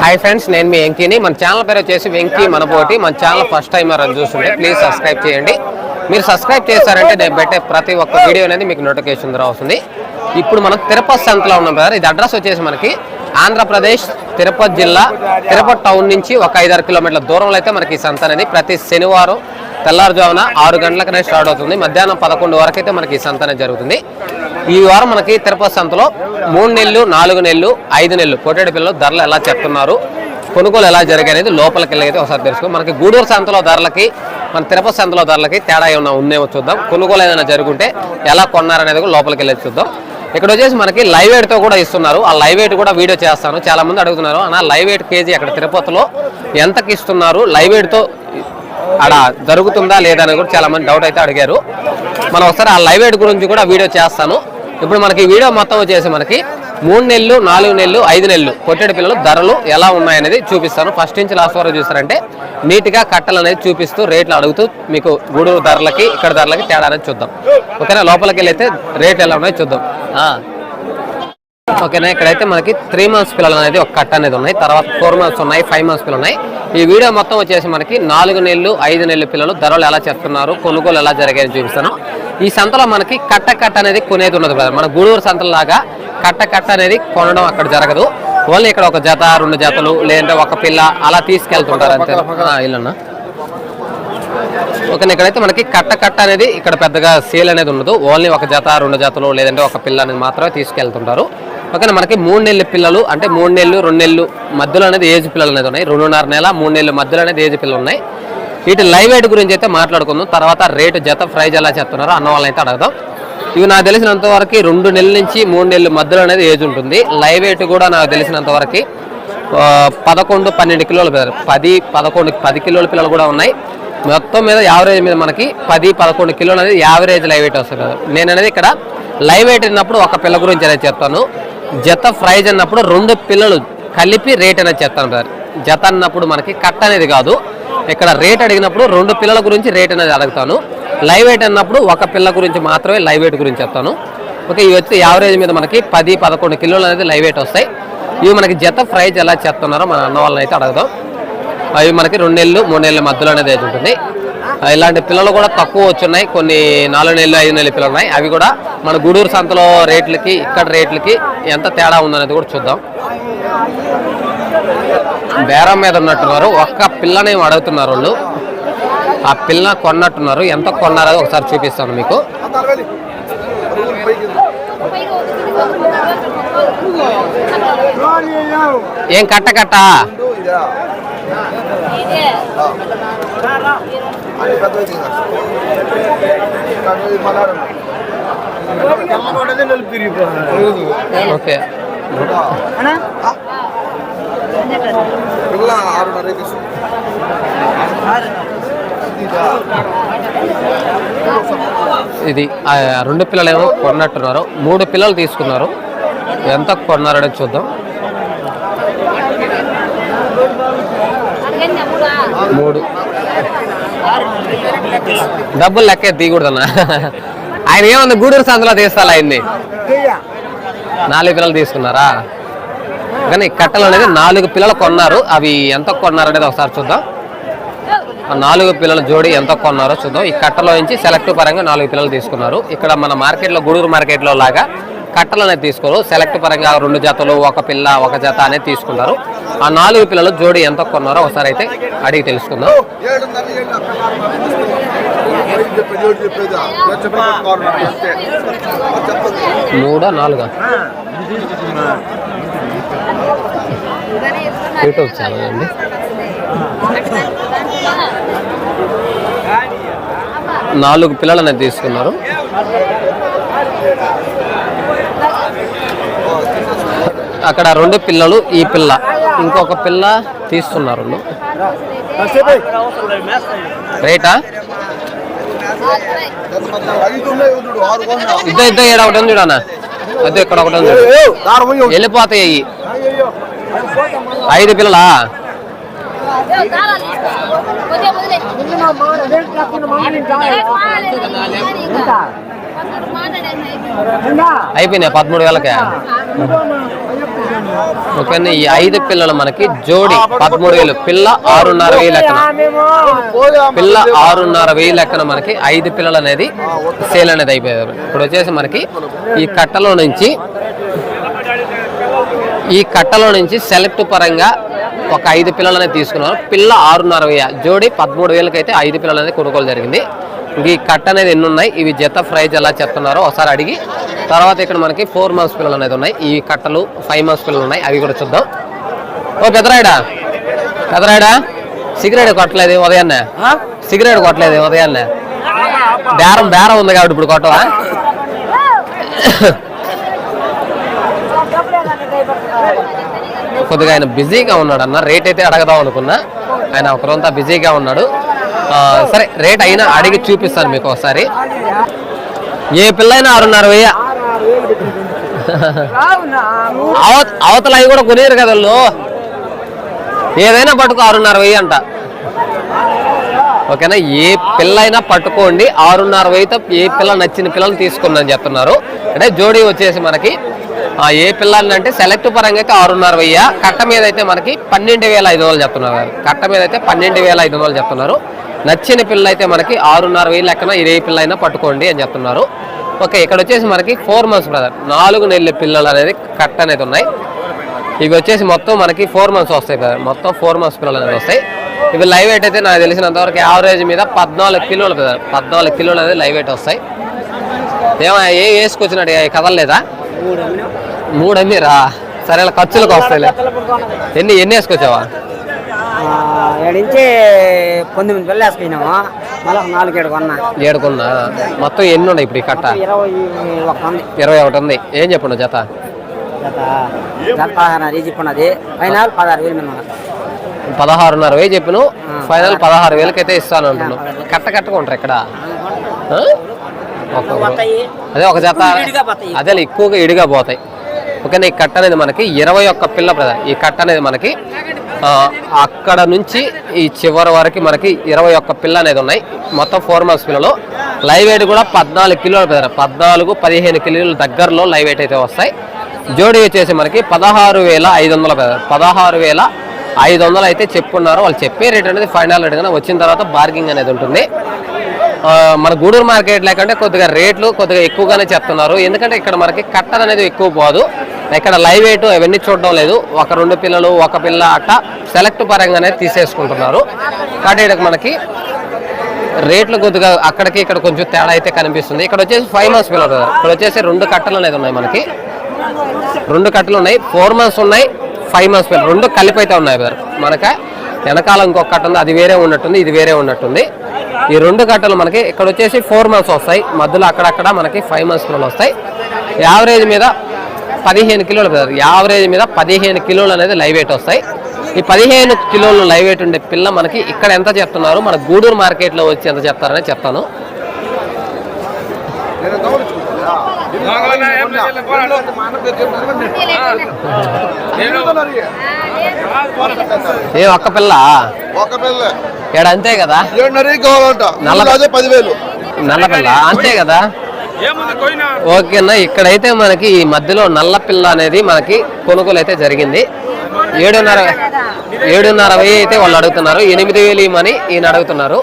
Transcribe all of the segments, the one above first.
Hi friends నేను మీ వెంకీని. మన channel పేరు వచ్చేసి వెంకీ మనపోటి మన ఛానల్ ఫస్ట్ టైం ఎవరైనా చూస్తుంటే ప్లీజ్ సబ్స్క్రైబ్ చేయండి. మీరు సబ్స్క్రైబ్ చేశారంటే నేను పెట్టే ప్రతి ఒక్క వీడియో అనేది మీకు నోటిఫికేషన్ ద్వారా వస్తుంది. ఇప్పుడు మనం తిరుపతి సంతలో ఉన్నాం బ్రదర్ ఇది అడ్రస్ వచ్చేసి మనకి ఆంధ్రప్రదేశ్ తిరుపతి జిల్లా తిరుపతి టౌన్ నుంచి ఒక ఐదారు కిలోమీటర్ల దూరంలో అయితే మనకి ఈ సంత అనేది ప్రతి శనివారం తెల్లారుజామున ఆరు గంటలకనే స్టార్ట్ అవుతుంది. మధ్యాహ్నం పదకొండు వరకు అయితే మనకి సంత అనేది జరుగుతుంది. ఈ వారం మనకి తిరుపతి సంతలో మూడు నెలలు నాలుగు నెలలు ఐదు నెలలు పొట్టేడు పిల్లలు ధరలు ఎలా చెప్తున్నారు కొనుగోలు ఎలా జరిగేది అనేది లోపలికి వెళ్ళైతే ఒకసారి తెలుసుకో మనకి గూడూరు సంతలో ధరలకి మన తిరుపతి సంతలో ధరలకి తేడా ఏమైనా ఉందేమో చూద్దాం. కొనుగోలు ఏదైనా జరుగుంటే ఎలా కొన్నారనేది కూడా లోపలికి వెళ్ళి చూద్దాం. ఇక్కడ వచ్చేసి మనకి లైవ్ వెయిట్తో కూడా ఇస్తున్నారు. ఆ లైవ్ వెయిట్ కూడా వీడియో చేస్తాను. చాలామంది అడుగుతున్నారు అన్న లైవ్ వెయిట్ కేజీ అక్కడ తిరుపతిలో ఎంతకి ఇస్తున్నారు? లైవ్ వెయిట్తో అక్కడ జరుగుతుందా లేదా అని కూడా చాలా మంది డౌట్ అయితే అడిగారు. మనం ఒకసారి ఆ లైవ్ ఎయిడ్ గురించి కూడా వీడియో చేస్తాను. ఇప్పుడు మనకి వీడియో మొత్తం వచ్చేసి మనకి మూడు నెలలు నాలుగు నెలలు ఐదు నెలలు కొట్టేడు పిల్లలు ధరలు ఎలా ఉన్నాయనేది చూపిస్తాను. ఫస్ట్ నుంచి లాస్ట్ వరకు చూస్తారంటే నీట్గా కట్టలు అనేది చూపిస్తూ రేట్లు అడుగుతూ మీకు గూడూరు ధరలకి ఇక్కడ ధరలకి తేడా అనేది చూద్దాం. ఓకేనా? లోపలికి వెళ్ళైతే రేట్లు ఎలా ఉన్నాయో చూద్దాం. ఓకేనా? ఇక్కడైతే మనకి త్రీ మంత్స్ పిల్లలు అనేది ఒక కట్ట అనేది ఉన్నాయి. తర్వాత ఫోర్ మంత్స్ ఉన్నాయి ఫైవ్ మంత్స్ పిల్లలు ఉన్నాయి. ఈ వీడియో మొత్తం వచ్చేసి మనకి నాలుగు నెలలు ఐదు నెలలు పిల్లలు ధరలు ఎలా చెప్తున్నారు కొనుగోలు ఎలా జరిగాయని చూపిస్తాను ఈ సంతలో మనకి కట్ట కట్ట అనేది కొనేది ఉండదు brother. మన గూడూరు సంతలాగా కట్ట కట్ట అనేది కొనడం అక్కడ జరగదు. ఓన్లీ ఇక్కడ ఒక జత రెండు జతలు లేదంటే ఒక పిల్ల అలా తీసుకెళ్తుంటారు అంతే ఇల్లన్నా. ఓకే ఇక్కడైతే మనకి కట్ట కట్ట అనేది ఇక్కడ పెద్దగా సేల్ అనేది ఉండదు. ఓన్లీ ఒక జత రెండు జతలు లేదంటే ఒక పిల్ల అనేది మాత్రమే తీసుకెళ్తుంటారు. ఓకే మనకి మూడు నెలల పిల్లలు అంటే మూడు నెలలు రెండు నెలలు మధ్యలో అనేది ఏజ్ పిల్లలు అనేది ఉన్నాయి. రెండున్నర నెల మూడు నెలలు మధ్యలో అనేది ఏజ్ పిల్లలు ఉన్నాయి. వీటి లైవ్ ఎయిట్ గురించి అయితే మాట్లాడుకుందాం. తర్వాత రేటు జత ప్రైజ్ ఎలా చెప్తున్నారో అన్న వాళ్ళని అయితే అడగదాం. ఇవి నాకు తెలిసినంత వరకు రెండు నెలల నుంచి మూడు నెలల మధ్యలో అనేది ఏజ్ ఉంటుంది. లైవ్ ఎయిట్ కూడా నాకు తెలిసినంత వరకు పదకొండు పన్నెండు కిలోలు పిల్లలు పది పదకొండు పది కిలోల పిల్లలు కూడా ఉన్నాయి. మొత్తం మీద యావరేజ్ మీద మనకి పది పదకొండు కిలోలు అనేది యావరేజ్ లైవ్ ఎయిట్ వస్తుంది కదా. నేను అనేది ఇక్కడ లైవ్ ఎయిట్ ఉన్నప్పుడు ఒక పిల్ల గురించి అనేది చెప్తాను. జత ప్రైజ్ అన్నప్పుడు రెండు పిల్లలు కలిపి రేట్ అనేది చెప్తాను సార్ జత అన్నప్పుడు మనకి కట్ అనేది కాదు. ఇక్కడ రేట్ అడిగినప్పుడు రెండు పిల్లల గురించి రేట్ అనేది అడుగుతాను. లైవ్ వెయిట్ అన్నప్పుడు ఒక పిల్ల గురించి మాత్రమే లైవ్ వెయిట్ గురించి చెప్తాను. ఓకే ఇవి వచ్చి యావరేజ్ మీద మనకి పది పదకొండు కిలోలు అనేది లైవ్ వెయిట్ వస్తాయి. ఇవి మనకి జత ప్రైజ్ ఎలా చెప్తున్నారో మన అన్న వాళ్ళని అయితే అడగదాం. అవి మనకి రెండు నెలలు మూడు నెలల మధ్యలో అనేది ఉంటుంది. ఇలాంటి పిల్లలు కూడా తక్కువ వచ్చున్నాయి. కొన్ని నాలుగు నెలలు ఐదు నెలల పిల్లలు ఉన్నాయి. అవి కూడా మన గూడూరు సంతలో రేట్లకి ఇక్కడ రేట్లకి ఎంత తేడా ఉందనేది కూడా చూద్దాం. బేరం మీద ఉన్నట్టున్నారు. ఒక్క పిల్లని అడుగుతున్నారు వాళ్ళు. ఆ పిల్ల కొన్నట్టున్నారు. ఎంత కొన్నారో ఒకసారి చూపిస్తాను మీకు. ఏం కట్ట కట్ట? ఓకే. పిల్ల ఆరున్నర ఇది ఆ రెండు పిల్లలేమో కొన్నట్టున్నారు. మూడు పిల్లలు తీసుకున్నారు. ఎంత కొన్నారనే చూద్దాం. మూడు. డబ్బులు లెక్కే తీయకూడదన్నా. ఆయన ఏమన్నా గూడూరు సందులో తీస్తాను ఆయన్ని? నాలుగు పిల్లలు తీసుకున్నారా? కానీ కట్టలు అనేది నాలుగు పిల్లలు కొన్నారు. అవి ఎంత కొన్నారు అనేది ఒకసారి చూద్దాం. నాలుగు పిల్లల జోడి ఎంత కొన్నారో చూద్దాం. ఈ కట్టలో నుంచి సెలెక్ట్ పరంగా నాలుగు పిల్లలు తీసుకున్నారు. ఇక్కడ మన మార్కెట్లో గూడూరు మార్కెట్లో లాగా కట్టలు అనేది తీసుకోరు. సెలెక్ట్ పరంగా రెండు జతలు ఒక పిల్ల ఒక జత అనేది తీసుకున్నారు ఆ నాలుగు పిల్లలు జోడి ఎంత కొన్నారో ఒకసారి అయితే అడిగి తెలుసుకుందాం. మూడా నాలుగా? యూట్యూబ్ ఛానల్ అండి నాలుగు పిల్లలు అనేది తీసుకున్నారు. అక్కడ రెండు పిల్లలు ఈ పిల్ల. ఇంకొక పిల్ల తీస్తున్నారు. రేటా? ఇద్ద ఉన్నాయి ఏడ ఒకటి ఉంది చూడన్నా. అదే ఇక్కడ ఒకటి ఉంది వెళ్ళిపోతాయి ఐదు పిల్లలా? అయిపోయినాయి పదమూడు వేలకే. ఓకే ఈ ఐదు పిల్లలు మనకి జోడి పదమూడు వేలు పిల్ల ఆరున్నర వేలు లెక్కన. పిల్ల ఆరున్నర వేలు లెక్కన మనకి ఐదు పిల్లలు అనేది సేల్ అనేది అయిపోయారు. ఇప్పుడు వచ్చేసి మనకి ఈ కట్టలో నుంచి ఈ కట్టలో నుంచి సెలెక్ట్ పరంగా ఒక ఐదు పిల్లలనే తీసుకున్నారు. పిల్ల ఆరున్నర వేయ జోడి పదమూడు వేలకైతే ఐదు పిల్లలనేది కొనుగోలు జరిగింది. ఈ కట్ట అనేది ఎన్ని ఉన్నాయి? ఇవి జత ప్రైజ్ ఎలా చెప్తున్నారో ఒకసారి అడిగి తర్వాత ఇక్కడ మనకి ఫోర్ మంత్స్ పిల్లలు అనేది ఉన్నాయి. ఈ కట్టలు ఫైవ్ మంత్స్ పిల్లలు ఉన్నాయి. అవి కూడా చూద్దాం. ఓ పెదరాయుడా? పెదరాయుడా? సిగరెట్ కొట్టలేదు ఉదయాన్నే. సిగరెట్ కొట్టలేదు ఉదయాన్నే. బేరం బేరం ఉంది కాబట్టి ఇప్పుడు కొట్టవా? కొద్దిగా ఆయన బిజీగా ఉన్నాడు అన్న రేట్ అయితే అడగదాం అనుకున్నా. ఆయన ఒకరంతా బిజీగా ఉన్నాడు. సరే రేట్ అయినా అడిగి చూపిస్తాను మీకు ఒకసారి. ఏ పిల్లైనా ఆరున్నర వెయ్య. అవత అవతల అవి కూడా కొనేరు కదా వాళ్ళు. ఏదైనా పట్టుకో ఆరున్నర వెయ్యి అంట. ఓకేనా? ఏ పిల్ల అయినా పట్టుకోండి ఆరున్నర వెయ్యితో ఏ పిల్ల నచ్చిన పిల్లలు తీసుకుందని చెప్తున్నారు. అంటే జోడీ వచ్చేసి మనకి ఏ పిల్లల్ని అంటే సెలెక్ట్ పరంగా అయితే ఆరున్నర వెయ్యి. కట్ట మీద అయితే మనకి పన్నెండు వేల ఐదు వందలు చెప్తున్నారు. కట్ట మీద అయితే పన్నెండు వేల ఐదు వందలు చెప్తున్నారు. నచ్చిన పిల్ల అయితే మనకి ఆరున్నర వెయ్యి లెక్కన ఇదే పిల్ల అయినా పట్టుకోండి అని చెప్తున్నారు. ఓకే ఇక్కడ వచ్చేసి మనకి ఫోర్ మంత్స్ బ్రదర్ నాలుగు నెలల పిల్లలు అనేది కట్ అనేది ఉన్నాయి. ఇవి వచ్చేసి మొత్తం మనకి ఫోర్ మంత్స్ వస్తాయి కదా మొత్తం ఫోర్ మంత్స్ పిల్లలు అనేది వస్తాయి. ఇవి లైవ్ వెయిట్ అయితే నాకు తెలిసినంతవరకు యావరేజ్ మీద పద్నాలుగు కిలోలు బ్రదర్ పద్నాలుగు కిలోలు అనేది లైవ్ వెయిట్ వస్తాయి. ఏమో ఏ వేసుకొచ్చినట్టు ఏ కదలలేదా? మూడు అమ్మిరా? సరే ఖర్చులకు వస్తాయిలే. ఎన్ని ఎన్ని వేసుకొచ్చావా ఏడించి పంతొమ్మిది పిల్లలు వేసుకున్నాము. మళ్ళీ ఒక నాలుగు ఏడు కొన్నా. ఏడుకున్నా. మొత్తం ఎన్ని ఉన్నాయి ఇప్పుడు ఈ కట్ట? ఇరవై ఉంది. ఇరవై ఒకటి ఉంది. ఏం చెప్పండు జత? జత. జత పదహారు చెప్పినది ఫైనల్ పదహారు వేలు పదహారున్నర వేలు చెప్పిన. ఫైనల్ పదహారు. వేలకి అయితే ఇస్తాను అంటున్నాను. కట్ట కట్టుకుంటారు ఇక్కడ? ఒక- అదే ఒక జత. అదే ఎక్కువగా ఇడిగా పోతాయి. ఓకేనా ఈ కట్ట అనేది మనకి ఇరవై ఒక్క పిల్ల ప్రధాన ఈ కట్ట అనేది మనకి అక్కడ నుంచి ఈ చివరి వరకు మనకి ఇరవై ఒక్క పిల్ల అనేది ఉన్నాయి. మొత్తం ఫోర్ మంత్స్ పిల్లలు. లైవ్ వెయిట్ కూడా పద్నాలుగు కిలోలు పెద్ద పద్నాలుగు పదిహేను కిలోల దగ్గరలో లైవ్ వెయిట్ అయితే వస్తాయి. జోడీ వచ్చేసి మనకి పదహారు వేల ఐదు వందల పదహారు వేల ఐదు వందలు అయితే చెప్పున్నారు. వాళ్ళు చెప్పే రేట్ అనేది ఫైనల్ రేట్ కానీ వచ్చిన తర్వాత బార్గింగ్ అనేది ఉంటుంది. మన గూడూరు మార్కెట్ లేకంటే కొద్దిగా రేట్లు కొద్దిగా ఎక్కువగానే చెప్తున్నారు. ఎందుకంటే ఇక్కడ మనకి కట్టర్ అనేది ఎక్కువ పోదు. ఇక్కడ లైవ్ ఎయిట్ అవన్నీ చూడడం లేదు. ఒక రెండు పిల్లలు ఒక పిల్ల అట్ట సెలెక్ట్ పరంగానే తీసేసుకుంటున్నారు. కాబట్టి మనకి రేట్లు కొద్దిగా అక్కడికి ఇక్కడ కొంచెం తేడా అయితే కనిపిస్తుంది. ఇక్కడ వచ్చేసి ఫైవ్ మంత్స్ పిల్లలు ఇక్కడ వచ్చేసి రెండు కట్టలు అనేది ఉన్నాయి మనకి. రెండు కట్టలు ఉన్నాయి. ఫోర్ మంత్స్ ఉన్నాయి. ఫైవ్ మంత్స్ పిల్లలు. రెండు కలిపి అయితే ఉన్నాయి బ్రదర్. మనక వెనకాల ఇంకొక కట్ట ఉంది. అది వేరే ఉన్నట్టుంది. ఇది వేరే ఉన్నట్టుంది. ఈ రెండు కట్టలు మనకి ఇక్కడ వచ్చేసి ఫోర్ మంత్స్ వస్తాయి. మధ్యలో అక్కడక్కడ మనకి ఫైవ్ మంత్స్ పిల్లలు వస్తాయి. యావరేజ్ మీద పదిహేను కిలోలు యావరేజ్ మీద పదిహేను కిలోలు అనేది లైవ్ వెయిట్ వస్తాయి. ఈ పదిహేను కిలోలు లైవ్ వెయిట్ ఉండే పిల్ల మనకి ఇక్కడ ఎంత చెప్తున్నారు మన గూడూరు మార్కెట్లో వచ్చి ఎంత చెప్తారని చెప్తాను. ఏ ఒక్క పిల్ల? ఒక పిల్ల. అంతే కదా? నల్ల పదివేలు. నల్ల పిల్ల అంతే కదా? ఓకేనా ఇక్కడైతే మనకి ఈ మధ్యలో నల్ల పిల్ల అనేది మనకి కొనుగోలు అయితే జరిగింది. ఏడున్నర ఏడున్నర వెయ్యి అయితే వాళ్ళు అడుగుతున్నారు. ఎనిమిది వేలు ఇవ్వమని ఈయన అడుగుతున్నారు.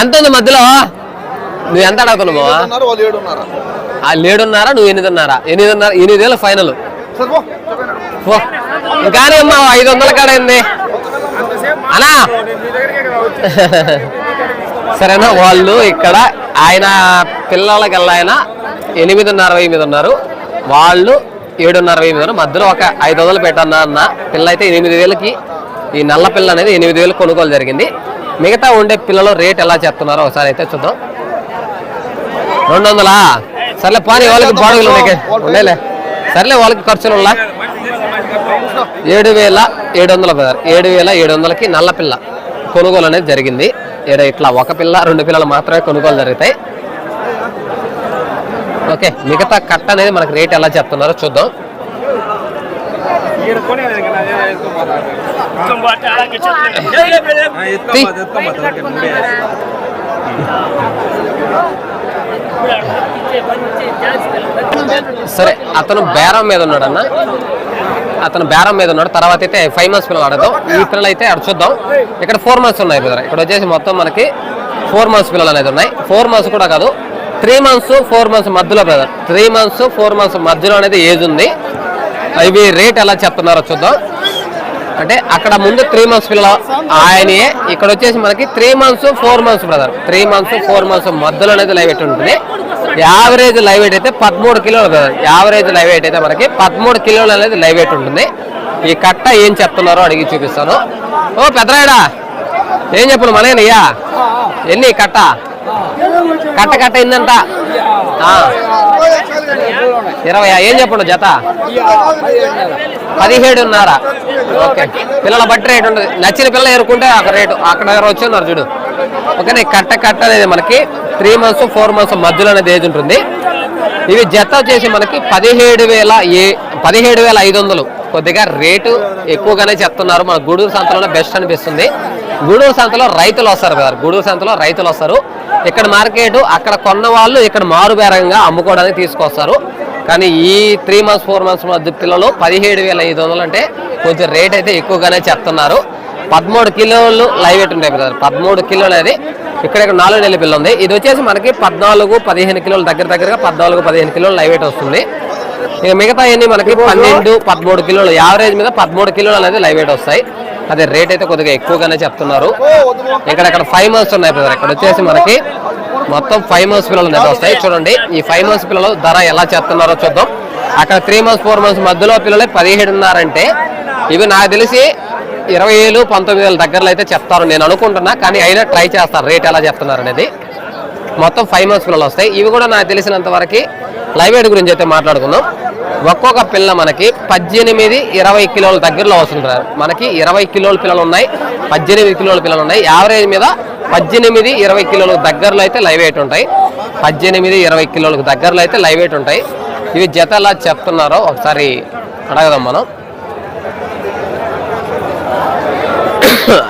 ఎంత ఉంది మధ్యలో? నువ్వు ఎంత అడుగుతున్నావు వాళ్ళు ఏడున్నర. నువ్వు ఎనిమిదిన్నర. ఎనిమిదిన్నర ఎనిమిది వేలు ఫైనల్ సరే పో. చెప్పండి పో. ఇంకానే అమ్మా ఐదు వందల కాడ అనా సరేనా? వాళ్ళు ఇక్కడ ఆయన పిల్లలకల్లా ఆయన ఎనిమిదిన్నర వెయ్యి మీద ఉన్నారు. వాళ్ళు ఏడున్నర వెయ్యి మీద ఉన్నారు. మధ్యలో ఒక ఐదు వందలు పెట్టన్నా అన్న పిల్ల అయితే ఎనిమిది వేలకి ఈ నల్ల పిల్ల అనేది ఎనిమిది వేలు కొనుగోలు జరిగింది. మిగతా ఉండే పిల్లలు రేట్ ఎలా చెప్తున్నారో ఒకసారి అయితే చూద్దాం. రెండు వందలా? సర్లే పోనీ వాళ్ళకి బాడుగులు ఉండేలే. సర్లే వాళ్ళకి ఖర్చులు ఉన్నా ఏడు వేల ఏడు వందల ఏడు వేల ఏడు వందలకి నల్ల పిల్ల కొనుగోలు అనేది జరిగింది. ఏడ ఇట్లా ఒక పిల్ల రెండు పిల్లలు మాత్రమే కొనుగోలు జరుగుతాయి. ఓకే మిగతా కట్ట అనేది మనకి రేట్ ఎలా చెప్తున్నారో చూద్దాం. సరే అతను బేరం మీద ఉన్నాడు అన్న అతను బేరం మీద ఉన్నాడు. తర్వాత అయితే ఫైవ్ మంత్స్ పిల్లలు ఆడదాం. ఈ పిల్లలు అయితే అటు చూద్దాం. ఇక్కడ ఫోర్ మంత్స్ ఉన్నాయి బ్రదర్. ఇక్కడ వచ్చేసి మొత్తం మనకి ఫోర్ మంత్స్ పిల్లలు అనేది ఉన్నాయి. ఫోర్ మంత్స్ కూడా కాదు. త్రీ మంత్స్ ఫోర్ మంత్స్ మధ్యలో brother. Three months four months మధ్యలో అనేది ఏజ్ ఉంది. ఇవి రేట్ ఎలా చెప్తున్నారో చూద్దాం. అంటే అక్కడ ముందు త్రీ మంత్స్ పిల్లలు ఆయనే. ఇక్కడ వచ్చేసి మనకి three months four months brother three months four months మధ్యలో అనేది లైవ్ వెయిట్ ఉంటుంది యావరేజ్ లైవ్ వెయిట్ అయితే పదమూడు కిలోలు యావరేజ్ లైవ్ వెయిట్ అయితే మనకి పదమూడు కిలోలు అనేది లైవ్ వెయిట్ ఉంటుంది. ఈ కట్ట ఏం చెప్తున్నారో అడిగి చూపిస్తాను. ఓ పెద్దరాయడా ఏం చెప్పను మనయ్యా ఎన్ని కట్ట? కట్ట కట్ట అయిందంట ఇరవై ఏం చెప్పండు జత? పదిహేడున్నర. ఓకే. పిల్లల బట్టి రేటు ఉంటుంది. నచ్చిన పిల్ల ఎరుకుంటే అక్కడ రేటు అక్కడ వచ్చి ఉన్నారు చూడు. ఓకే కట్ట కట్ట అనేది మనకి త్రీ మంత్స్ ఫోర్ మంత్స్ మధ్యలో అనేది ఏజ్ ఉంటుంది. ఇవి జత వచ్చేసి మనకి పదిహేడు వేల ఏ పదిహేడు వేల ఐదు వందలు. కొద్దిగా రేటు ఎక్కువగానే చెప్తున్నారు. మన గూడూరు సంతలోనే బెస్ట్ అనిపిస్తుంది. గూడూరు సంతలో రైతులు వస్తారు కదా గూడూరు సంతలో రైతులు వస్తారు. ఇక్కడ మార్కెట్ అక్కడ కొన్న వాళ్ళు ఇక్కడ మారుబేరంగా అమ్ముకోవడానికి తీసుకొస్తారు. కానీ ఈ త్రీ మంత్స్ ఫోర్ మంత్స్ మధ్య పిల్లలు పదిహేడు వేల ఐదు వందలు అంటే కొంచెం రేట్ అయితే ఎక్కువగానే చెప్తున్నారు. పదమూడు కిలోలు లైవ్ వెయిట్ ఉంటాయి బ్రదర్. పదమూడు కిలోలు అనేది ఇక్కడ ఇక్కడ నాలుగు నెలల పిల్ల ఉంది. ఇది వచ్చేసి మనకి పద్నాలుగు పదిహేను కిలోలు దగ్గర దగ్గరగా పద్నాలుగు పదిహేను కిలోలు లైవ్ వెయిట్ వస్తుంది. ఇక మిగతా అన్ని మనకి పన్నెండు పదమూడు కిలోలు యావరేజ్ మీద పదమూడు కిలోలు అనేది లైవ్ వెయిట్ వస్తాయి. అదే రేట్ అయితే కొద్దిగా ఎక్కువగానే చెప్తున్నారు. ఇక్కడ ఇక్కడ ఫైవ్ మంత్స్ ఉన్నాయి బ్రదర్. ఇక్కడ వచ్చేసి మనకి మొత్తం ఫైవ్ మంత్స్ పిల్లలు అనేది వస్తాయి. చూడండి ఈ ఫైవ్ మంత్స్ పిల్లలు ధర ఎలా చెప్తున్నారో చూద్దాం. అక్కడ త్రీ మంత్స్ ఫోర్ మంత్స్ మధ్యలో పిల్లలే పదిహేడున్నారంటే ఇవి నాకు తెలిసి ఇరవై వేలు పంతొమ్మిది వేల దగ్గరలో అయితే చెప్తారు నేను అనుకుంటున్నా కానీ అయినా ట్రై చేస్తారు రేట్ ఎలా చెప్తున్నారు అనేది. మొత్తం ఫైవ్ మంత్స్ పిల్లలు వస్తాయి. ఇవి కూడా నాకు తెలిసినంత వరకు లైవ్ వెయిట్ గురించి అయితే మాట్లాడుకుందాం. ఒక్కొక్క పిల్ల మనకి పద్దెనిమిది ఇరవై కిలోల దగ్గరలో వస్తుంటారు. మనకి ఇరవై కిలోల పిల్లలు ఉన్నాయి పద్దెనిమిది కిలోల పిల్లలు ఉన్నాయి. యావరేజ్ మీద పద్దెనిమిది ఇరవై కిలోలకు దగ్గరలో అయితే లైవ్ వెయిట్ ఉంటాయి. పద్దెనిమిది ఇరవై కిలోలకు దగ్గరలో అయితే లైవ్ వెయిట్ ఉంటాయి. ఇవి జత ఎలా చెప్తున్నారో ఒకసారి అడగదాం మనం.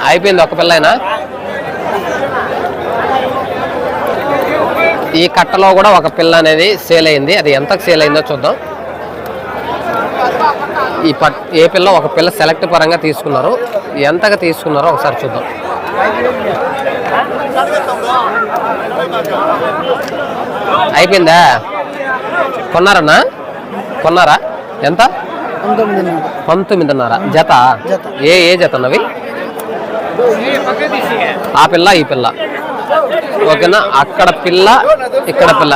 అయిపోయింది ఒక పిల్ల అయినా ఈ కట్టలో కూడా ఒక పిల్ల అనేది సేల్ అయింది. అది ఎంతకు సేల్ అయిందో చూద్దాం. ఈ పట్ ఏ పిల్ల ఒక పిల్ల సెలెక్ట్ పరంగా తీసుకున్నారు. ఎంతగా తీసుకున్నారో ఒకసారి చూద్దాం. అయిపోయిందా? కొన్నారన్నా? కొన్నారా? ఎంత? పంతొమ్మిదిన్నర. జత. ఏ ఏ జత అన్నవి? ఆ పిల్ల ఈ పిల్ల. ఓకేనా? అక్కడ పిల్ల ఇక్కడ పిల్ల.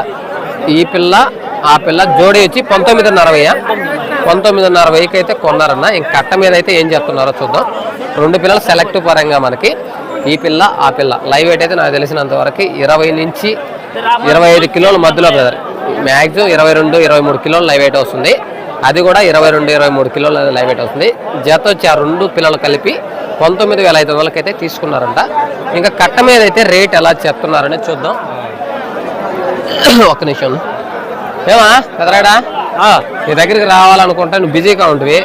ఈ పిల్ల ఆ పిల్ల జోడి వచ్చి పంతొమ్మిదిన్నర వెయ్యి పంతొమ్మిదిన్నర వెయ్యికి అయితే కొన్నారన్న. ఇంక కట్ట మీద అయితే ఏం చెప్తున్నారో చూద్దాం. రెండు పిల్లలు సెలెక్ట్ పరంగా మనకి. ఈ పిల్ల ఆ పిల్ల. లైవ్ వెయిట్ అయితే నాకు తెలిసినంత వరకు ఇరవై నుంచి ఇరవై ఐదు కిలోల మధ్యలో బ్రదర్ మ్యాక్సిమం ఇరవై రెండు ఇరవై మూడు కిలోలు లైవ్ వెయిట్ వస్తుంది. అది కూడా ఇరవై రెండు ఇరవై మూడు కిలోలు లైవ్ వెయిట్ వస్తుంది. జత వచ్చి ఆ రెండు పిల్లలు కలిపి పంతొమ్మిది వేల ఐదు వందలకి అయితే తీసుకున్నారంట. ఇంకా కట్ట మీద అయితే రేట్ ఎలా చెప్తున్నారని చూద్దాం. ఒక్క నిమిషం. ఏమా పెదరాడా? నీ దగ్గరికి రావాలనుకుంటా నువ్వు బిజీగా ఉంటుంది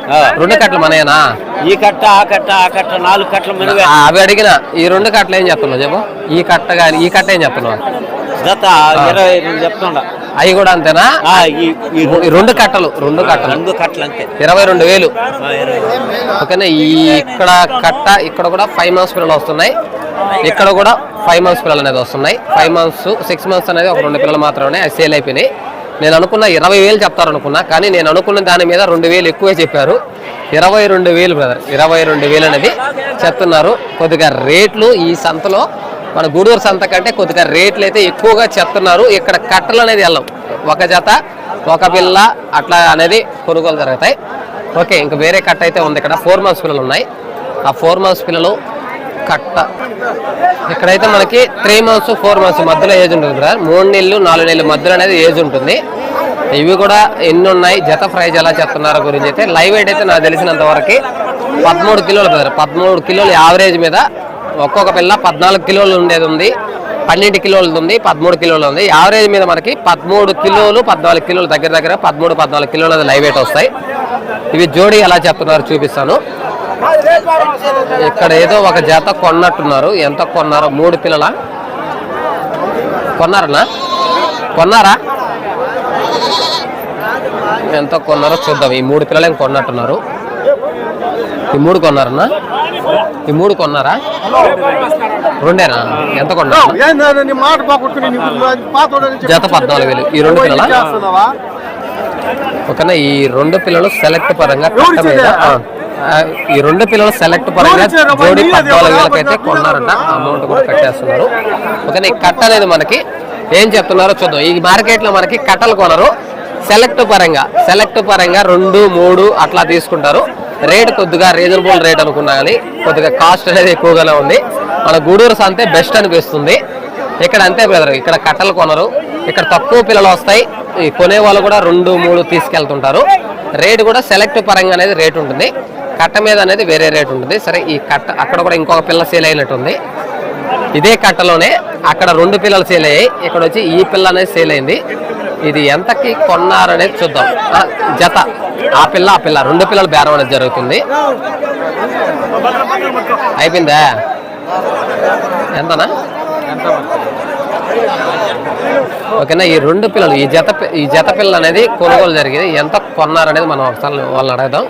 రెండు కట్టలు మనయేనా? ఈ కట్ట ఆ కట్ట ఆ కట్ట నాలుగు కట్టలు అవి అడిగిన ఈ రెండు కట్టలు ఏం చెప్తున్నావు చెప్పు. ఈ కట్ట కానీ ఈ కట్ట ఏం చెప్తున్నావు? జత ఇరవై చెప్తుండ. అవి కూడా అంతేనా? రెండు కట్టలు రెండు కట్టలు. రెండు కట్టలు అంతే. ఇరవై రెండు వేలు. ఓకేనా? ఈ ఇక్కడ కట్ట ఇక్కడ కూడా ఫైవ్ మంత్స్ పిల్లలు వస్తున్నాయి. ఇక్కడ కూడా ఫైవ్ మంత్స్ పిల్లలు అనేది వస్తున్నాయి. ఫైవ్ మంత్స్ సిక్స్ మంత్స్ అనేది ఒక రెండు పిల్లలు మాత్రమే అవి సేల్ అయిపోయినాయి. నేను అనుకున్న ఇరవై వేలు చెప్తారు అనుకున్నా కానీ నేను అనుకున్న దాని మీద రెండు వేలు ఎక్కువే చెప్పారు. ఇరవై రెండు వేలు బ్రదర్ ఇరవై రెండు వేలు అనేది చెప్తున్నారు. కొద్దిగా రేట్లు ఈ సంతలో మన గూడూరు సంత కంటే కొద్దిగా రేట్లు అయితే ఎక్కువగా చెప్తున్నారు. ఇక్కడ కట్టలు అనేది వెళ్ళం ఒక జత ఒక పిల్ల అట్లా అనేది కొనుగోలు జరుగుతాయి. ఓకే ఇంకా వేరే కట్ట అయితే ఉంది. ఇక్కడ ఫోర్ మంత్స్ పిల్లలు ఉన్నాయి. ఆ ఫోర్ మంత్స్ పిల్లలు కట్ట. ఇక్కడైతే మనకి త్రీ మంత్స్ ఫోర్ మంత్స్ మధ్యలో ఏజ్ ఉంటుంది బ్రదర్. మూడు నెలలు నాలుగు నెలలు మధ్యలో అనేది ఏజ్ ఉంటుంది. ఇవి కూడా ఎన్ని ఉన్నాయి? జత ప్రైజ్ ఎలా చెప్తున్నారో గురించి అయితే లైవ్ వెయిట్ అయితే నాకు తెలిసినంత వరకు పదమూడు కిలోలు బ్రదర్. పదమూడు కిలోలు యావరేజ్ మీద ఒక్కొక్క పిల్ల పద్నాలుగు కిలోలు ఉండేది ఉంది. పన్నెండు కిలోలు ఉంది పదమూడు కిలోలు ఉంది. యావరేజ్ మీద మనకి పదమూడు కిలోలు పద్నాలుగు కిలోలు దగ్గర దగ్గర పదమూడు పద్నాలుగు కిలోలు లైవ్ వెయిట్ వస్తాయి. ఇవి జోడీ ఎలా చెప్తున్నారు చూపిస్తాను. ఇక్కడ ఏదో ఒక జత కొన్నట్టున్నారు. ఎంత కొన్నారో మూడు పిల్లల? కొన్నారనా? కొన్నారా? ఎంత కొన్నారో చూద్దాం. ఈ మూడు పిల్లలు ఏం కొన్నట్టున్నారు. ఈ మూడు కొన్నారన్నా ఈ మూడు కొన్నారా? రెండేనా? ఎంత కొన్నారు జత పద్నాలుగు వేలు. ఈ రెండు పిల్లల? ఓకేనా ఈ రెండు పిల్లలు సెలెక్ట్ పరంగా మీద. ఈ రెండు పిల్లలు సెలెక్ట్ పరంగా జోడి పద్నాలుగు వేలకి అయితే కొన్నారంట. అమౌంట్ కూడా కట్టేస్తున్నారు. ఓకేనా ఈ కట్ట అనేది మనకి ఏం చెప్తున్నారో చూద్దాం. ఈ మార్కెట్లో మనకి కట్టలు కొనరు. సెలెక్ట్ పరంగా సెలెక్ట్ పరంగా రెండు మూడు అట్లా తీసుకుంటారు. రేట్ కొద్దిగా రీజనబుల్ రేట్ అనుకున్నా కానీ కొద్దిగా కాస్ట్ అనేది ఎక్కువగానే ఉంది. మన గూడూరు సంతే బెస్ట్ అనిపిస్తుంది. ఇక్కడ అంతే బ్రదర్ ఇక్కడ కట్టలు కొనరు. ఇక్కడ తక్కువ పిల్లలు వస్తాయి. ఈ కొనే వాళ్ళు కూడా రెండు మూడు తీసుకెళ్తుంటారు. రేట్ కూడా సెలెక్ట్ పరంగా అనేది రేట్ ఉంటుంది. కట్ట మీద అనేది వేరే రేట్ ఉంటుంది. సరే ఈ కట్ట అక్కడ కూడా ఇంకొక పిల్ల సేల్ అయినట్టుంది. ఇదే కట్టలోనే అక్కడ రెండు పిల్లలు సేల్ అయ్యాయి. ఇక్కడ వచ్చి ఈ పిల్ల అనేది సేల్ అయింది. ఇది ఎంతకి కొన్నారనేది చూద్దాం. జత. ఆ పిల్ల ఆ పిల్ల. రెండు పిల్లలు బేరం అనేది జరుగుతుంది. అయిపోయిందా? ఎంతనా? ఓకేనా ఈ రెండు పిల్లలు ఈ జత ఈ జత పిల్ల అనేది కొనుగోలు జరిగింది. ఎంత కొన్నారనేది మనం ఒకసారి వాళ్ళని అడగదాం.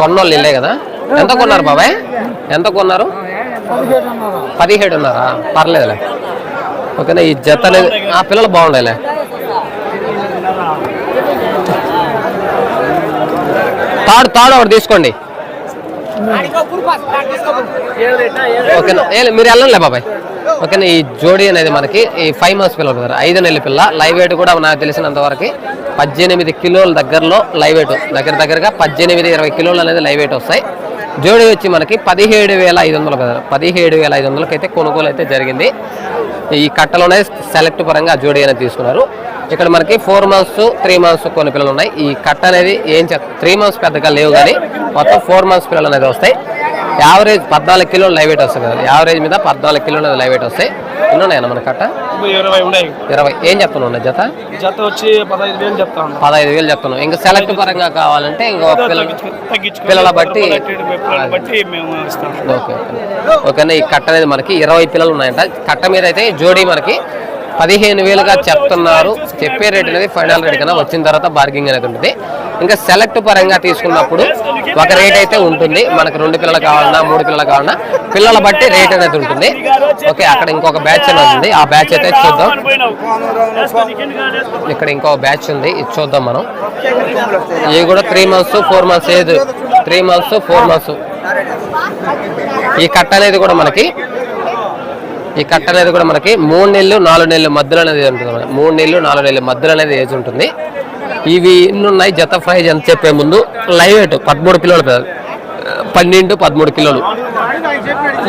కొన్నోళ్ళు ఇల్లే కదా. ఎంత కొన్నారు బాబాయ్? ఎంత కొన్నారు? పదిహేడున్నారా. పర్లేదులే. ఓకేనా? ఈ జత అనేది ఆ పిల్లలు బాగుండాయిలే. తాడు తాడు ఒకటి తీసుకోండి. ఓకేనా? ఏ మీరు వెళ్ళండి బాబాయ్. ఓకేనా? ఈ జోడీ అనేది మనకి ఈ ఫైవ్ మంత్స్ పిల్లలు కదా ఐదు నెలల పిల్ల. లైవ్ వెయిట్ కూడా నాకు తెలిసినంత వరకు పద్దెనిమిది కిలోల దగ్గరలో లైవ్ వెయిట్. దగ్గర దగ్గరగా పద్దెనిమిది ఇరవై కిలోలు అనేది లైవ్ వెయిట్ వస్తాయి. జోడీ వచ్చి మనకి పదిహేడు వేల ఐదు వందలు కదా. పదిహేడు వేల ఐదు వందలకి అయితే కొనుగోలు అయితే జరిగింది. ఈ కట్టలోనే సెలెక్ట్ పరంగా జోడీ అనేది తీసుకున్నారు. ఇక్కడ మనకి ఫోర్ మంత్స్ త్రీ మంత్స్ కొన్ని పిల్లలు ఉన్నాయి. ఈ కట్ట అనేది ఏం చెప్ త్రీ మంత్స్ పెద్దగా లేవు కానీ మొత్తం ఫోర్ మంత్స్ పిల్లలు అనేది వస్తాయి. యావరేజ్ పద్నాలుగు కిలోలు లైవ్ వెయిట్ వస్తుంది కదా. యావరేజ్ మీద పద్నాలుగు కిలోలు లైవ్ వెయిట్ వస్తాయి ఎన్ని ఉన్నాయన్న మన కట్ట? ఇరవై ఉన్నాయి. ఇరవై. ఏం చెప్తున్నావు జత? జత వచ్చి పదహైదు వేలు చెప్తా ఉన్నా. పదహైదు వేలు చెప్తున్నాం ఇంకా సెలెక్ట్ పరంగా కావాలంటే ఇంకో పిల్లల బట్టి పిల్లల బట్టి మేము ఇస్తాం. Okay okay. ఓకేనా ఈ కట్ట అనేది మనకి ఇరవై పిల్లలు ఉన్నాయంట. కట్ట మీద అయితే జోడీ మనకి పదిహేను వేలుగా చెప్తున్నారు. చెప్పే రేట్ అనేది ఫైనల్ రేట్ కన్నా వచ్చిన తర్వాత బార్గింగ్ అనేది ఉంటుంది. ఇంకా సెలెక్ట్ పరంగా తీసుకున్నప్పుడు ఒక రేట్ అయితే ఉంటుంది. మనకి రెండు పిల్లలు కావాలన్నా మూడు పిల్లలు కావాలన్నా పిల్లల బట్టి రేట్ అనేది ఉంటుంది. ఓకే అక్కడ ఇంకొక బ్యాచ్ అనేది ఉంది. ఆ బ్యాచ్ అయితే చూద్దాం. ఇక్కడ ఇంకో బ్యాచ్ ఉంది. ఇది చూద్దాం మనం. ఇవి కూడా త్రీ మంత్స్ ఫోర్ మంత్స్ ఏది? త్రీ మంత్స్ ఫోర్ మంత్స్ ఈ కట్ట అనేది కూడా మనకి ఈ కట్ట అనేది కూడా మనకి మూడు నెలలు నాలుగు నెలల మధ్యలో అనేది ఉంటుంది. మూడు నెలలు నాలుగు నెలల మధ్యలో అనేది ఏజ్ ఉంటుంది. ఇవి ఇన్ని ఉన్నాయి జత ప్రైజ్ ఎంత చెప్పే ముందు? లైవ్ వెయిట్ పదమూడు కిలోలు పన్నెండు పదమూడు కిలోలు.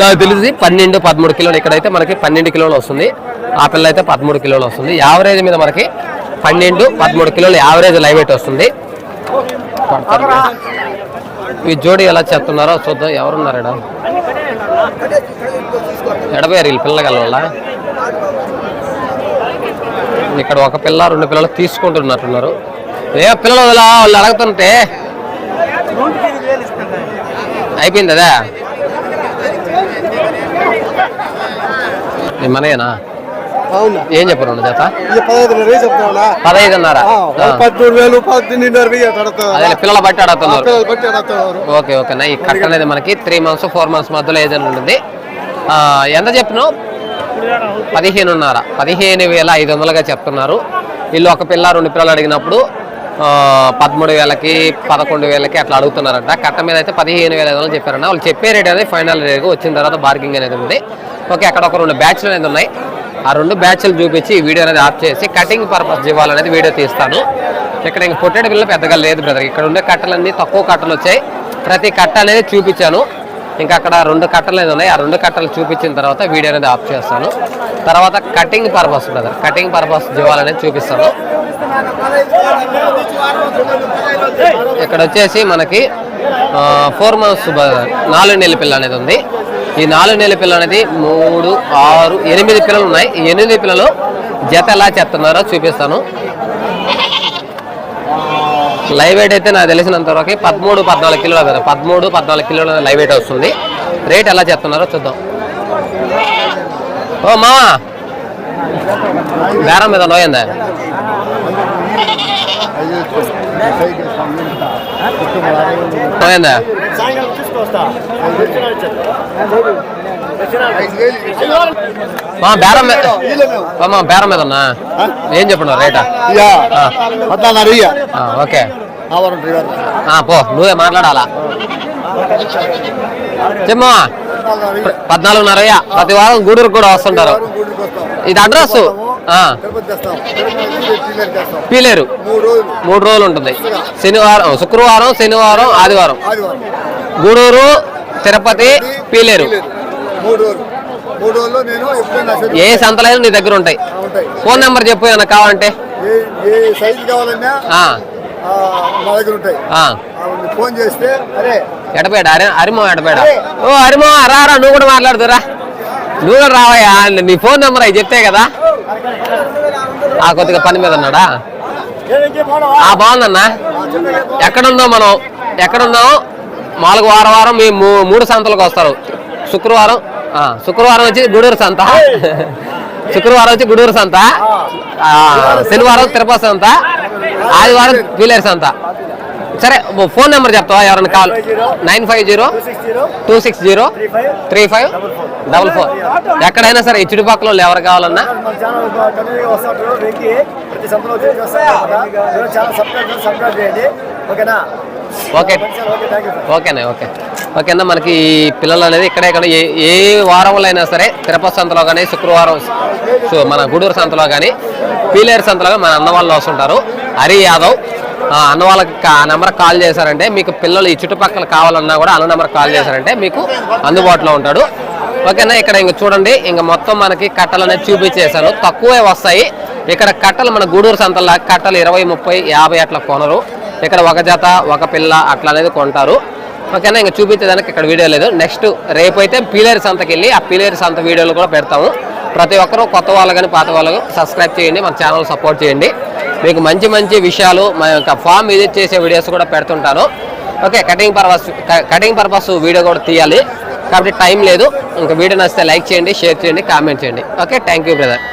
నాకు తెలిసి పన్నెండు పదమూడు కిలోలు ఇక్కడైతే మనకి పన్నెండు కిలోలు వస్తుంది. ఆ పిల్ల అయితే పదమూడు కిలోలు వస్తుంది. యావరేజ్ మీద మనకి పన్నెండు పదమూడు కిలోలు యావరేజ్ లైవ్ వెయిట్ వస్తుంది? ఈ జోడి ఎలా చేస్తున్నారో చూద్దాం. ఎవరున్నారు ఇక్కడ? ఎడబోయారు వీళ్ళు పిల్లగల ఇక్కడ ఒక పిల్ల రెండు పిల్లలు తీసుకుంటున్నట్టున్నారు. ఏ పిల్లలు వదిలా వాళ్ళు అడుగుతుంటే. అయిపోయింది అదే మనయేనా ఏం చెప్పరు జత? పదహైదున్నర వేలు పద్దెనిమిదిన్నర పిల్లల బట్టి అడుగుతున్నారు. ఓకే ఓకేనా ఈ కట్ట అనేది మనకి త్రీ మంత్స్ ఫోర్ మంత్స్ మధ్యలో ఏదైనా ఉంటుంది. ఎంత చెప్పినావు? పదిహేనున్నర. పదిహేను వేల ఐదు వందలుగా చెప్తున్నారు. వీళ్ళు ఒక పిల్ల రెండు పిల్లలు అడిగినప్పుడు పదమూడు వేలకి పదకొండు వేలకి అట్లా అడుగుతున్నారంట. కట్ట మీద అయితే పదిహేను వేల ఐదు వందలు చెప్పారన్న. వాళ్ళు చెప్పే రేట్ అనేది ఫైనల్ రేట్ వచ్చిన తర్వాత బార్గింగ్ అనేది ఉంది. ఓకే అక్కడ ఒక రెండు బ్యాచ్లు అనేది ఉన్నాయి. ఆ రెండు బ్యాచ్లు చూపించి వీడియో అనేది ఆఫ్ చేసి కటింగ్ పర్పస్ ఇవ్వాలనేది వీడియో తీస్తాను. ఇక్కడ ఇంక పొట్టేడు బిల్లు పెద్దగా లేదు బ్రదర్ ఇక్కడ ఉండే కట్టలన్నీ తక్కువ కట్టలు వచ్చాయి. ప్రతి కట్ట అనేది చూపించాను. ఇంకా అక్కడ రెండు కట్టలు అనేది ఉన్నాయి. ఆ రెండు కట్టలు చూపించిన తర్వాత వీడియో అనేది ఆఫ్ చేస్తాను. తర్వాత cutting purpose brother cutting purpose జీవాలనేది చూపిస్తాను. ఇక్కడ వచ్చేసి మనకి ఫోర్ మంత్స్ నాలుగు నెలల పిల్ల అనేది ఉంది. ఈ నాలుగు నెలల పిల్ల అనేది మూడు ఆరు ఎనిమిది పిల్లలు ఉన్నాయి. ఈ ఎనిమిది పిల్లలు జత ఎలా చెప్తున్నారో చూపిస్తాను. లైవ్ వెయిట్ అయితే నాకు తెలిసినంత వరకు పదమూడు పద్నాలుగు కిలోలు కదా పదమూడు పద్నాలుగు కిలోల లైవ్ వెయిట్ వస్తుంది. రేట్ ఎలా చెప్తున్నారో చూద్దాం. ఓ మామా బేరం మీద నోయిందా? నోయిందా? మా బేరం మీద మా బేరం మీద ఉన్నా? ఏం చెప్పినావు రేటా? ఓకే. పో నువ్వే మాట్లాడాలా? చెమ్మా పద్నాలుగున్నర అయ్యా ప్రతి వారం గూడూరు కూడా వస్తుంటారు. ఇది అడ్రస్ పీలేరు మూడు రోజులు. ఉంటుంది. శనివారం శుక్రవారం శనివారం ఆదివారం. గూడూరు తిరుపతి పీలేరు. ఏ సంతలైనా నీ దగ్గర ఉంటాయి. ఉంటాయి. ఫోన్ నెంబర్ చెప్పు ఏమన్నా కావాలంటే. మా దగ్గర ఉంటాయి. ఫోన్ చేస్తే అరే ఎడపేట అరి అరిమో ఎడపేట ఓ అరిమో రా రా నువ్వు కూడా మాట్లాడుతురా. నువ్వు కూడా రావయ్యా నీ ఫోన్ నెంబర్ అవి చెప్తే కదా. ఆ కొద్దిగా పని మీద ఉన్నాడా? ఆ బాగుందన్నా. ఎక్కడున్నాం మనం ఎక్కడున్నాం నాలుగు వారం వారం మీ మూ- మూడు సంతలకు వస్తారు. శుక్రవారం శుక్రవారం వచ్చి గూడూరు సంత. శుక్రవారం వచ్చి గుడూరు సంత. శనివారం తిరుపతి సంత. ఆదివారం పీలేరు సంత. సరే ఫోన్ నెంబర్ చెప్తావా? ఎవరైనా call. Nine five zero two six zero three five double four. ఎక్కడైనా సరే ఈ చుట్టుపక్కల వాళ్ళు ఎవరు కావాలన్నా. ఓకేనా? ఓకే. ఓకేనా ఓకే. ఓకేనా మనకి ఈ పిల్లలు అనేది ఇక్కడే ఇక్కడ ఏ ఏ వారంలో అయినా సరే తిరుపతి సంతలో కానీ శుక్రవారం సో మన గూడూరు సంతలో కానీ పీలేరు సంతలో మన అన్న వాళ్ళు వస్తుంటారు. హరి యాదవ్ అన్న వాళ్ళకి ఆ నెంబర్ కాల్ చేశారంటే మీకు పిల్లలు ఈ చుట్టుపక్కల కావాలన్నా కూడా అన్న నెంబర్ కాల్ చేశారంటే మీకు అందుబాటులో ఉంటాడు. ఓకేనా ఇక్కడ ఇంక చూడండి ఇంక మొత్తం మనకి కట్టలు అనేది చూపించేశాను. తక్కువే వస్తాయి. ఇక్కడ కట్టలు మన గూడూరు సంతల్లో కట్టలు ఇరవై ముప్పై యాభై అట్లా కొనరు. ఇక్కడ ఒక జత ఒక పిల్ల అట్లా అనేది కొంటారు. ఓకేనా? ఇంకా చూపించేదానికి ఇక్కడ వీడియో లేదు. నెక్స్ట్ రేపు అయితే పీలేరు సంతకి వెళ్ళి ఆ పీలేరు సంత వీడియోలు కూడా పెడతాము. ప్రతి ఒక్కరూ కొత్త వాళ్ళు కానీ పాత వాళ్ళు సబ్స్క్రైబ్ చేయండి మన ఛానల్ సపోర్ట్ చేయండి. మీకు మంచి మంచి విషయాలు మా యొక్క ఫామ్ విజిట్ చేసే వీడియోస్ కూడా పెడుతుంటాను. Okay cutting purpose cutting purpose video కూడా తీయాలి. కాబట్టి టైం లేదు. ఇంకా వీడియో నచ్చితే లైక్ చేయండి షేర్ చేయండి కామెంట్ చేయండి. Okay thank you brother